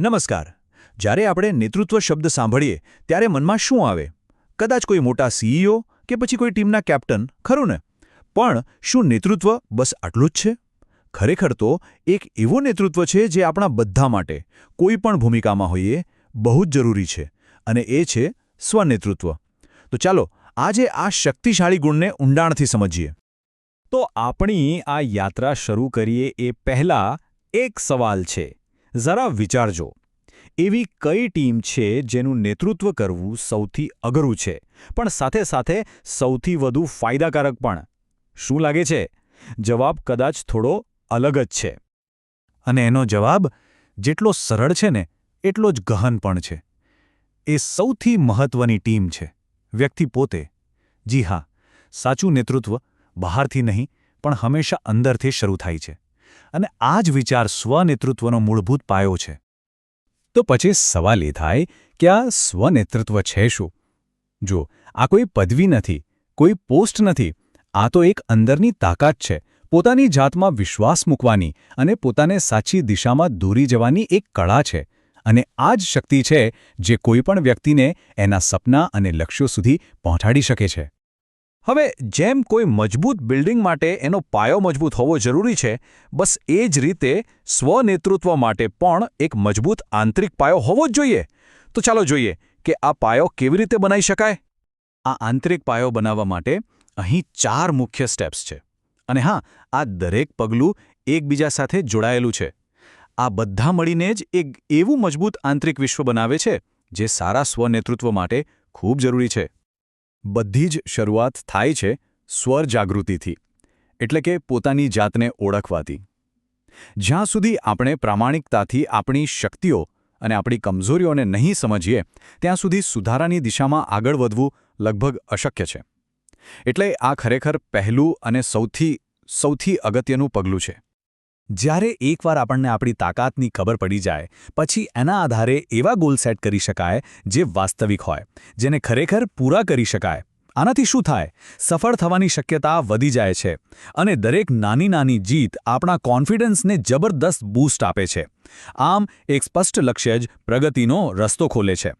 નમસ્કાર. જ્યારે આપણે નેતૃત્વ શબ્દ સાંભળીએ, ત્યારે મનમાં શું આવે? કદાચ કોઈ મોટા સીઈઓ કે પછી કોઈ ટીમના કેપ્ટન, ખરું ને? પણ શું નેતૃત્વ બસ આટલું જ છે? ખરેખર તો એક એવો નેતૃત્વ છે જે આપણા બધા માટે, કોઈ પણ ભૂમિકામાં હોઈએ, બહુ જ જરૂરી છે અને એ છે સ્વનેતૃત્વ. તો ચાલો, આજે આ શક્તિશાળી ગુણને ઊંડાણથી સમજીએ. તો આપણી આ યાત્રા શરૂ કરીએ એ પહેલા એક સવાલ છે. જરા વિચારજો. એવી કઈ ટીમ છે જેનું નેતૃત્વ કરવું સૌથી અઘરું છે? પણ સાથે સાથે સૌથી વધુ ફાયદાકારક પણ. શું લાગે છે? જવાબ કદાચ થોડો અલગ જ છે. અને એનો જવાબ, જેટલો સરળ છે ને, એટલો જ ગહન પણ છે. એ સૌથી મહત્વની ટીમ છે. વ્યક્તિ પોતે. જી હા, સાચું નેતૃત્વ બહારથી નહીં, પણ હંમેશા અંદરથી શરૂ થાય છે. અને આ જ વિચાર સ્વનેતૃત્વનો મૂળભૂત પાયો છે. તો પછી સવાલ એ થાય કે આ સ્વનેતૃત્વ છે શું? જો આ કોઈ પદવી નથી, કોઈ પોસ્ટ નથી, આ તો એક અંદરની તાકાત છે, પોતાની જાતમાં વિશ્વાસ મૂકવાની અને પોતાને સાચી દિશામાં દોરી જવાની એક કળા છે, અને આ જ શક્તિ છે જે કોઈપણ વ્યક્તિને એના સપના અને લક્ષ્યો સુધી પહોંચાડી શકે છે. હવે જેમ કોઈ મજબૂત બિલ્ડિંગ માટે એનો પાયો મજબૂત હોવો જરૂરી છે, બસ એ જ રીતે સ્વનેતૃત્વ માટે પણ એક મજબૂત આંતરિક પાયો હોવો જ જોઈએ. તો ચાલો જોઈએ કે આ પાયો કેવી રીતે બનાવી શકાય. આ આંતરિક પાયો બનાવવા માટે અહીં ચાર મુખ્ય સ્ટેપ્સ છે. અને હા, આ દરેક પગલું એકબીજા સાથે જોડાયેલું છે. આ બધા મળીને જ એક એવું મજબૂત આંતરિક વિશ્વ બનાવે છે, જે સારા સ્વનેતૃત્વ માટે ખૂબ જરૂરી છે. બધી જ શરૂઆત થાય છે સ્વર જાગૃતિથી એટલે કે પોતાની જાતને ઓળખવાથી. જ્યાં સુધી આપણે પ્રામાણિકતાથી આપણી શક્તિઓ અને આપણી કમજોરીઓને નહીં સમજીએ, ત્યાં સુધી સુધારાની દિશામાં આગળ વધવું લગભગ અશક્ય છે. એટલે આ ખરેખર પહેલું અને સૌથી સૌથી અગત્યનું પગલું છે. જ્યારે એકવાર આપણને આપણી તાકાતની ખબર પડી જાય, પછી એના આધારે એવા ગોલ સેટ કરી શકાય જે વાસ્તવિક હોય, જેને ખરેખર પૂરા કરી શકાય. આનાથી શું થાય? સફળ થવાની શક્યતા વધી જાય છે અને દરેક નાની નાની જીત આપણા કોન્ફિડન્સને જબરદસ્ત બૂસ્ટ આપે છે. આમ, એક સ્પષ્ટ લક્ષ્ય જ પ્રગતિનો રસ્તો ખોલે છે.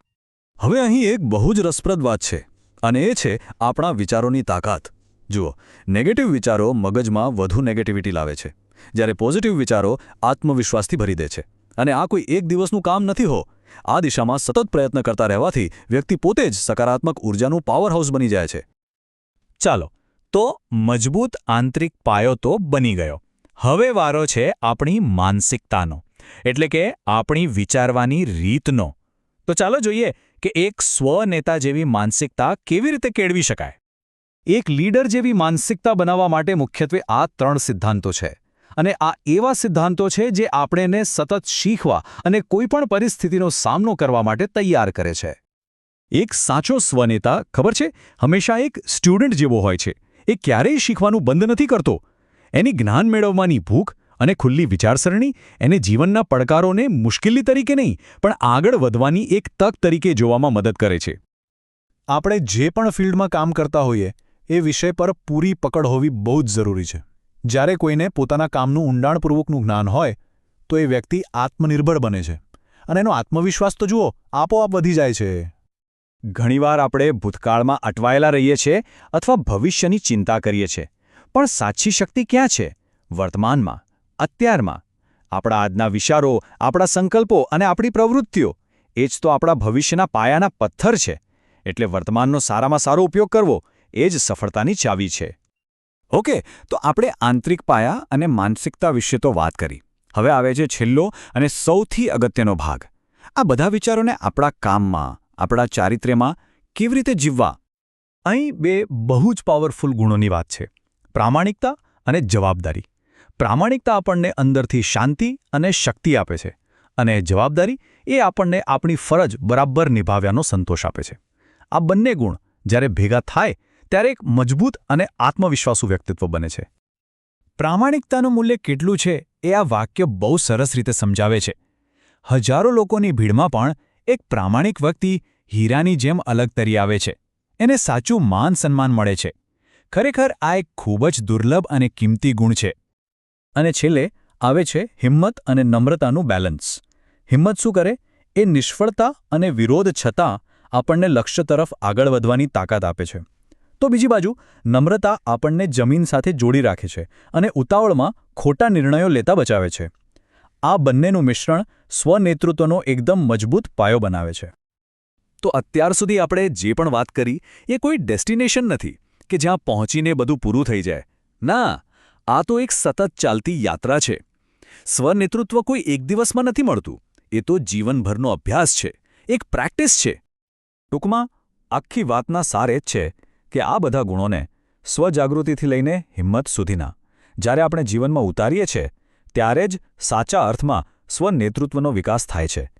હવે અહીં એક બહુ જ રસપ્રદ વાત છે, અને એ છે આપણા વિચારોની તાકાત. જુઓ નેગેટિવ વિચારો મગજમાં વધુ નેગેટિવિટી લાવે છે. જ્યારે પોઝિટિવ વિચારો આત્મવિશ્વાસથી ભરી દે છે. અને આ કોઈ એક દિવસનું કામ નથી હો. આ દિશામાં સતત પ્રયત્ન કરતા રહેવાથી વ્યક્તિ પોતે જ સકારાત્મક ઉર્જાનું પાવરહાઉસ બની જાય છે. ચાલો, તો મજબૂત આંતરિક પાયો તો બની ગયો. હવે વારો છે આપણી માનસિકતાનો, એટલે કે આપણી વિચારવાની રીતનો. તો ચાલો જોઈએ કે એક સ્વનેતા જેવી માનસિકતા કેવી રીતે કેળવી શકાય. એક લીડર જેવી માનસિકતા બનાવવા માટે મુખ્યત્વે આ ત્રણ સિદ્ધાંતો છે. અને આ એવા સિદ્ધાંતો છે જે આપણેને સતત શીખવા અને કોઈપણ પરિસ્થિતિનો સામનો કરવા માટે તૈયાર કરે છે. એક સાચો સ્વનેતા, ખબર છે? હંમેશા એક સ્ટુડન્ટ જેવો હોય છે. એ ક્યારેય શીખવાનું બંધ નથી કરતો. એની જ્ઞાન મેળવવાની ભૂખ અને ખુલ્લી વિચારસરણી એને જીવનના પડકારોને મુશ્કેલી તરીકે નહીં, પણ આગળ વધવાની એક તક તરીકે જોવામાં મદદ કરે છે. આપણે જે પણ ફિલ્ડમાં કામ કરતા હોઈએ, એ વિષય પર પૂરી પકડ હોવી બહુ જ જરૂરી છે. જ્યારે કોઈને પોતાના કામનું ઊંડાણપૂર્વકનું જ્ઞાન હોય, તો એ વ્યક્તિ આત્મનિર્ભર બને છે. અને એનો આત્મવિશ્વાસ તો જુઓ, આપોઆપ વધી જાય છે. ઘણીવાર આપણે ભૂતકાળમાં અટવાયેલા રહીએ છીએ અથવા ભવિષ્યની ચિંતા કરીએ છીએ. પણ સાચી શક્તિ ક્યાં છે? વર્તમાનમાં, અત્યારમાં. આપણા આજના વિચારો, આપણા સંકલ્પો અને આપણી પ્રવૃત્તિઓ, એ જ તો આપણા ભવિષ્યના પાયાના પથ્થર છે. એટલે વર્તમાનનો સારામાં સારો ઉપયોગ કરવો, એ જ સફળતાની ચાવી છે. ઓકે, તો આપણે આંતરિક પાયા અને માનસિકતા વિશે તો વાત કરી. હવે આવે છે છેલ્લો અને સૌથી અગત્યનો ભાગ. આ બધા વિચારોને આપણા કામમાં, આપણા ચારિત્ર્યમાં કેવી રીતે જીવવા? અહીં બે બહુ જ પાવરફુલ ગુણોની વાત છે. પ્રામાણિકતા અને જવાબદારી. પ્રામાણિકતા આપણને અંદરથી શાંતિ અને શક્તિ આપે છે અને જવાબદારી એ આપણને આપણી ફરજ બરાબર નિભાવ્યાનો સંતોષ આપે છે. આ બંને ગુણ જ્યારે ભેગા થાય ત્યારે એક મજબૂત અને આત્મવિશ્વાસુ વ્યક્તિત્વ બને છે. પ્રામાણિકતાનું મૂલ્ય કેટલું છે એ આ વાક્ય બહુ સરસ રીતે સમજાવે છે. હજારો લોકોની ભીડમાં પણ એક પ્રામાણિક વ્યક્તિ હીરાની જેમ અલગ તરી આવે છે. એને સાચું માન સન્માન મળે છે. ખરેખર આ એક ખૂબ જ દુર્લભ અને કિંમતી ગુણ છે. અને છેલ્લે આવે છે હિંમત અને નમ્રતાનું બેલેન્સ. હિંમત શું કરે? એ નિષ્ફળતા અને વિરોધ છતાં આપણને લક્ષ્ય તરફ આગળ વધવાની તાકાત આપે છે. તો બીજી બાજુ, નમ્રતા આપણને જમીન સાથે જોડી રાખે છે અને ઉતાવળમાં ખોટા નિર્ણયો લેતા બચાવે છે. આ બંનેનું મિશ્રણ સ્વનેતૃત્વનો એકદમ મજબૂત પાયો બનાવે છે. તો અત્યાર સુધી આપણે જે પણ વાત કરી, એ કોઈ ડેસ્ટિનેશન નથી કે જ્યાં પહોંચીને બધું પૂરું થઈ જાય. ના, આ તો એક સતત ચાલતી યાત્રા છે. સ્વનેતૃત્વ કોઈ એક દિવસમાં નથી મળતું. એ તો જીવનભરનો અભ્યાસ છે. એક પ્રેક્ટિસ છે. ટૂંકમાં, આખી વાતના સાર જ છે કે આ બધા ગુણોને સ્વજાગૃતિથી લઈને હિંમત સુધીના જ્યારે આપણે જીવનમાં ઉતારીએ છીએ, ત્યારે જ સાચા અર્થમાં સ્વનેતૃત્વનો વિકાસ થાય છે.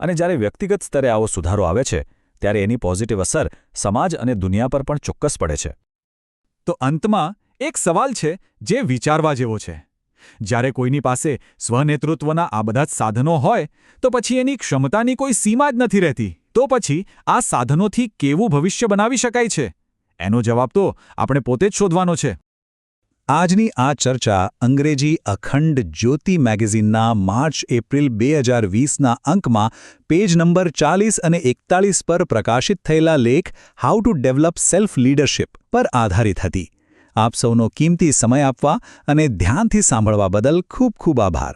અને જ્યારે વ્યક્તિગત સ્તરે આવો સુધારો આવે છે, ત્યારે એની પોઝિટિવ અસર સમાજ અને દુનિયા પર પણ ચોક્કસ પડે છે. તો અંતમાં એક સવાલ છે જે વિચારવા જેવો છે. જ્યારે કોઈની પાસે સ્વનેતૃત્વના આ બધા જ સાધનો હોય, તો પછી એની ક્ષમતાની કોઈ સીમા જ નથી રહેતી. તો પછી આ સાધનોથી કેવું ભવિષ્ય બનાવી શકાય છે? એનો જવાબ તો આપણે પોતે જ શોધવાનો છે. આજની આ ચર્ચા અંગ્રેજી અખંડ જ્યોતિ મેગેઝિનના માર્ચ એપ્રિલ બે હજાર વીસના અંકમાં પેજ નંબર ચાલીસ અને એકતાલીસ પર પ્રકાશિત થયેલા લેખ how to develop self leadership પર આધારિત હતી. આપ સૌનો કિંમતી સમય આપવા અને ધ્યાનથી સાંભળવા બદલ ખૂબ ખૂબ આભાર.